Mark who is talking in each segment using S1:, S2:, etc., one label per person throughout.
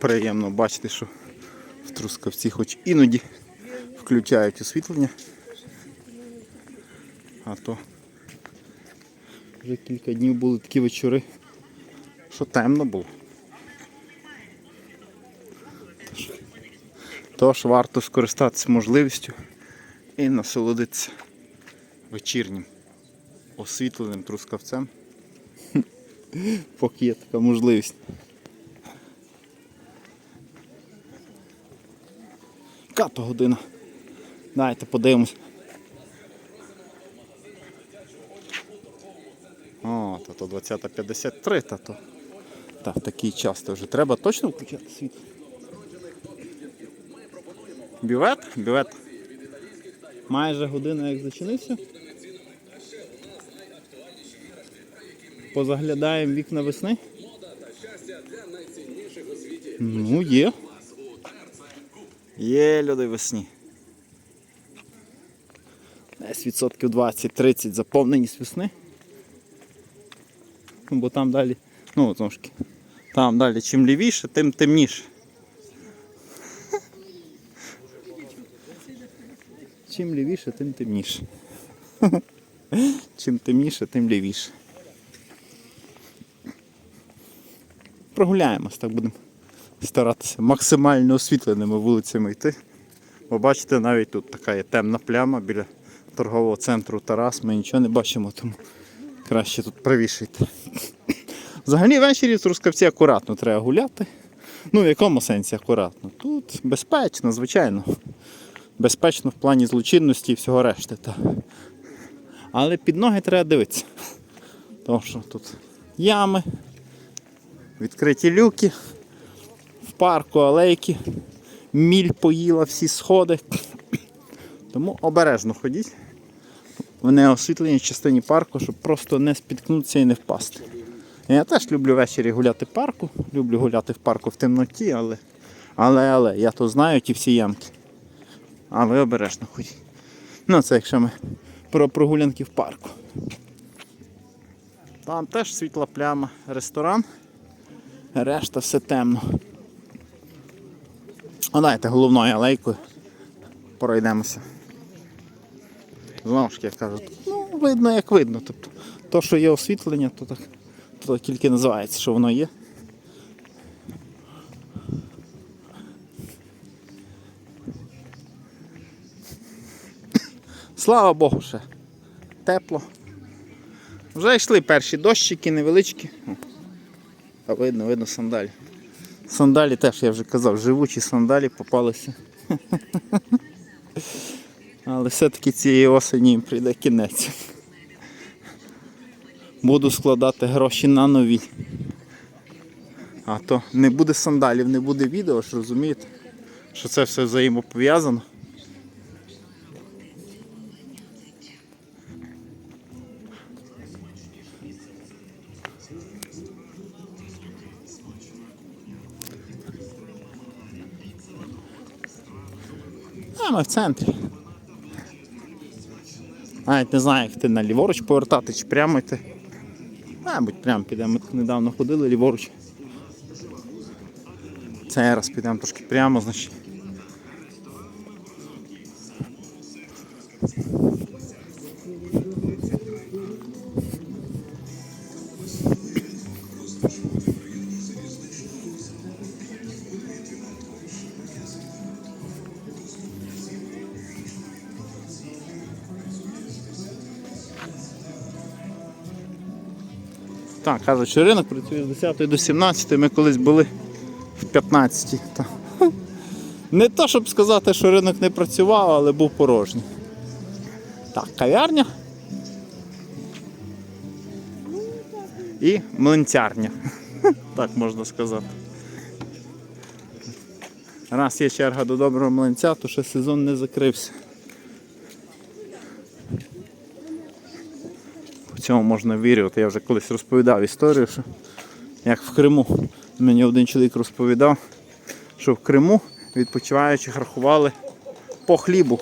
S1: приємно бачити, що в Трускавці хоч іноді включають освітлення. А то вже кілька днів були такі вечори, що темно було. Тож, варто скористатися можливістю і насолодитися вечірнім освітленим трускавцем. Поки є така можливість. Яка година? Дайте подивимось. О, та то 20.53, та то. Так, такий час то вже треба точно включати світло. Бювет? Бювет. Майже година як зачинився. Позаглядаємо вікна весни. Ну, є. Є люди весні. Десь відсотків 20-30 заповненість весни. Ну, бо там далі, ну трошки. Там далі чим лівіше, тим темніше. Чим лівіше, тим темніше. Чим темніше, тим лівіше. Прогуляємось, так будемо старатися максимально освітленими вулицями йти. Бо бачите, навіть тут така є темна пляма біля торгового центру Тарас. Ми нічого не бачимо, тому краще тут правіше йти. Взагалі ввечері в Трускавці акуратно треба гуляти. Ну, в якому сенсі акуратно? Тут безпечно, звичайно. Безпечно в плані злочинності і всього решти. Та. Але під ноги треба дивитися. Тому що тут ями, відкриті люки, парку алейки, міль поїла всі сходи. Тому обережно ходіть в неосвітленій частині парку, щоб просто не спіткнутися і не впасти. Я теж люблю ввечері гуляти в парку, люблю гуляти в парку в темноті, але, але, але, я то знаю ті всі ямки. А ви обережно ходіть. Ну, це якщо ми про прогулянки в парку. Там теж світла пляма, ресторан, решта все темно. А дайте головною алейкою пройдемося. Знову ж таки, кажуть, ну, видно як видно. Тобто, то, що є освітлення, то так то тільки називається, що воно є. Слава Богу, ще тепло. Вже йшли перші дощики невеличкі. Та видно, видно сандалі. Сандалі теж, я вже казав, живучі сандалі попалися. Але все-таки цієї осені їм прийде кінець. Буду складати гроші на нові. А то не буде сандалів, не буде відео, ж розумієте, що це все взаємопов'язано. А ми в центрі. Навіть не знаю, як ти на ліворуч повертати чи прямо йти. Мабуть, прямо підемо. Ми тут недавно ходили ліворуч. Це раз підемо трошки прямо, значить. Так, кажуть, що ринок працює з 10 до 17, ми колись були в 15. Та. Не то, щоб сказати, що ринок не працював, але був порожній. Так, кав'ярня. І млинцярня. Так можна сказати. Раз є черга до доброго млинця, то ще сезон не закрився. В цьому можна вірити. Я вже колись розповідав історію, що як в Криму мені один чоловік розповідав, що в Криму відпочиваючих рахували по хлібу.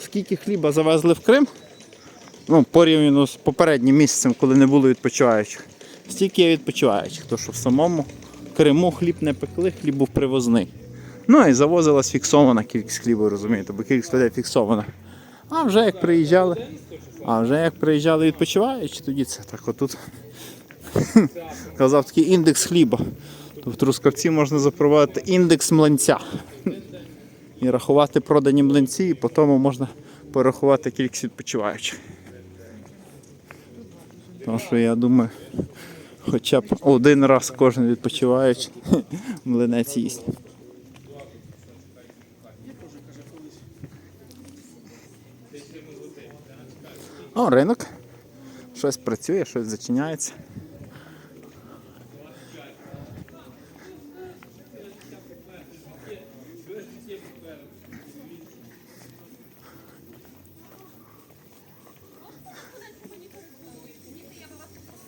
S1: Скільки хліба завезли в Крим, ну, порівняно з попереднім місяцем, коли не було відпочиваючих, стільки є відпочиваючих, то що в самому Криму хліб не пекли, хліб був привозний. Ну і завозилась фіксована кількість хлібу, розумієте, бо кількість людей фіксована. А вже як приїжджали, а вже як приїжджали відпочиваючи, тоді це так отут. Казав такий індекс хліба. Тобто в Трускавці можна запровадити індекс млинця. І рахувати продані млинці, і по тому можна порахувати кількість відпочиваючих. Тому що я думаю, хоча б один раз кожен відпочиваючий млинець їсть. О, ринок. Щось працює, щось зачиняється.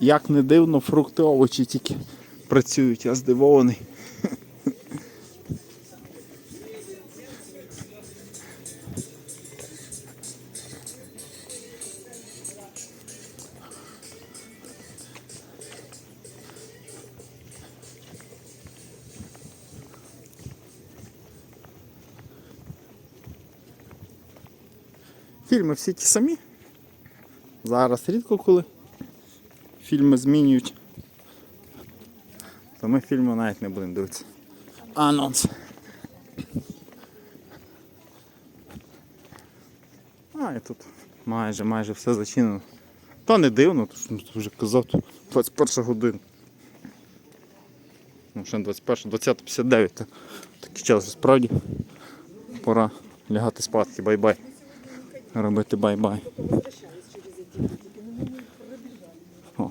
S1: Як не дивно, фрукти, овочі тільки працюють, я здивований. Фільми всі ті самі. Зараз рідко коли фільми змінюють. То ми фільми навіть не будемо дивитися. Анонс. А, і тут майже майже все зачинено. Та не дивно, то ж ну, вже казав, тут 21 година. Ну, ще 21, 20.59. Такий час справді. Пора лягати спадки, бай-бай. Робити бай-бай. О,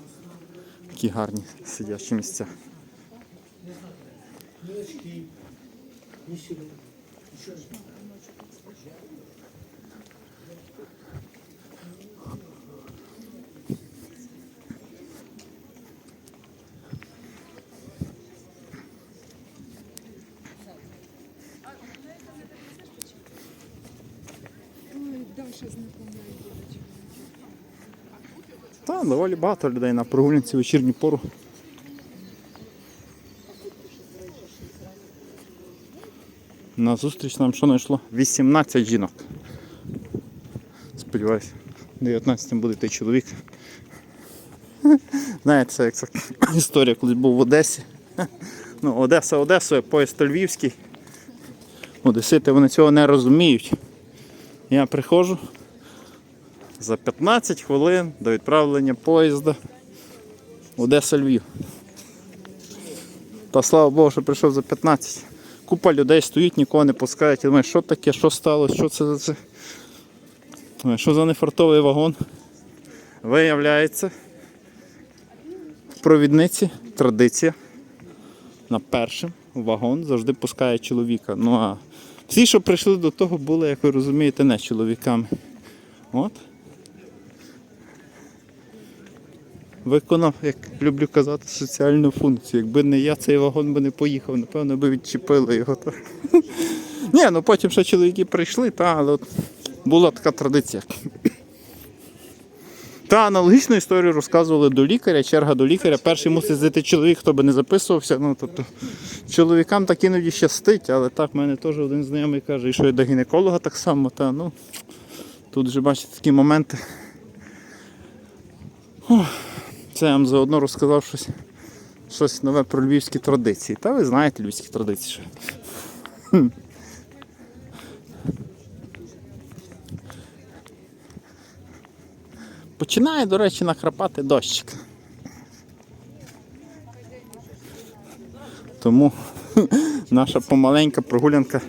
S1: які гарні сидячі місця.
S2: Ой,
S1: Та, доволі багато людей на прогулянці вечірню пору. На зустріч нам що знайшло? 18 жінок. Сподіваюсь, 19 буде той чоловік. Знаєте, це як історія, колись був в Одесі. Ну, Одеса Одесою, поїзд Львівський. Одесити вони цього не розуміють. Я приходжу, за 15 хвилин до відправлення поїзда Одеса Львів. Та слава Богу, що прийшов за 15. Купа людей стоїть, нікого не пускають. Я думаю, що таке, що сталося, що це за це? Що за нефартовий вагон? Виявляється, в провідниці традиція. На першим вагон завжди пускає чоловіка. Ну а всі, що прийшли до того, були, як ви розумієте, не чоловіками. От. Виконав, як люблю казати, соціальну функцію. Якби не я, цей вагон би не поїхав, напевно, би відчепили його. Та. Ні, ну потім ще чоловіки прийшли, та, але от була така традиція. Та аналогічну історію розказували до лікаря, черга до лікаря. Перший мусить зайти чоловік, хто би не записувався. Ну, тобто, чоловікам так іноді щастить, але так, в мене теж один знайомий каже, що і до гінеколога так само. Та, ну, тут вже бачите такі моменти. Ох, це я вам заодно розказав щось, щось нове про львівські традиції. Та ви знаєте львівські традиції. Що. Починає, до речі, накрапати дощик. Тому наша помаленька прогулянка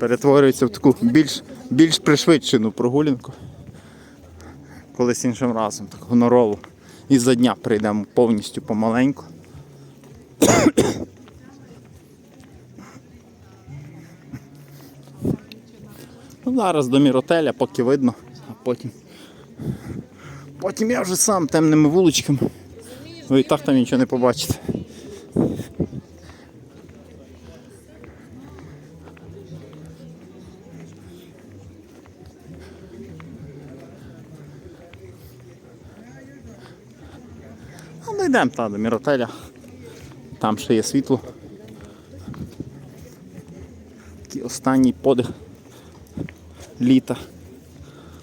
S1: перетворюється в таку більш, більш пришвидшену прогулянку. Колись іншим разом, так гонорову. І за дня прийдемо повністю помаленьку. Ну, зараз до міротеля, поки видно, а потім. Потім я вже сам темними вуличками. Ви і так там нічого не побачите. Ну, йдемо та до міротеля. Там ще є світло. Такий останній подих літа.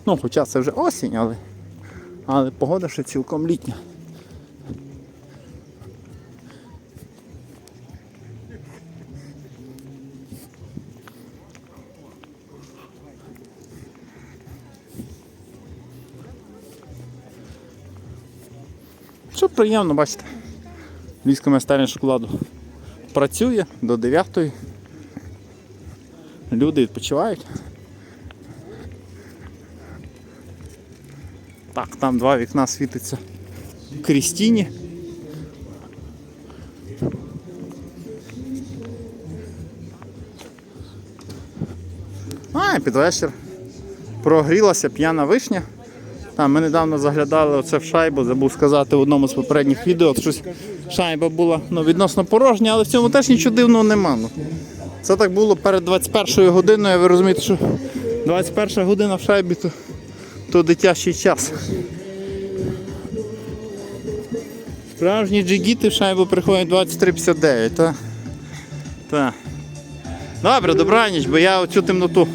S1: Ну, хоча це вже осінь, але, але погода ще цілком літня. Що приємно, бачите. Львівська майстерня шоколаду працює до 9. Люди відпочивають. Так, там два вікна світиться Крістіні. А, під вечір прогрілася п'яна вишня. Там ми недавно заглядали оце в шайбу, забув сказати в одному з попередніх відео. Щось шайба була ну, відносно порожня, але в цьому теж нічого дивного нема. Ну. Це так було перед 21 годиною, ви розумієте, що 21 година в шайбі то, то дитячий час. Справжні джигіти в шайбу приходять 23.59, та? Та. Добре, добраніч, бо я оцю темноту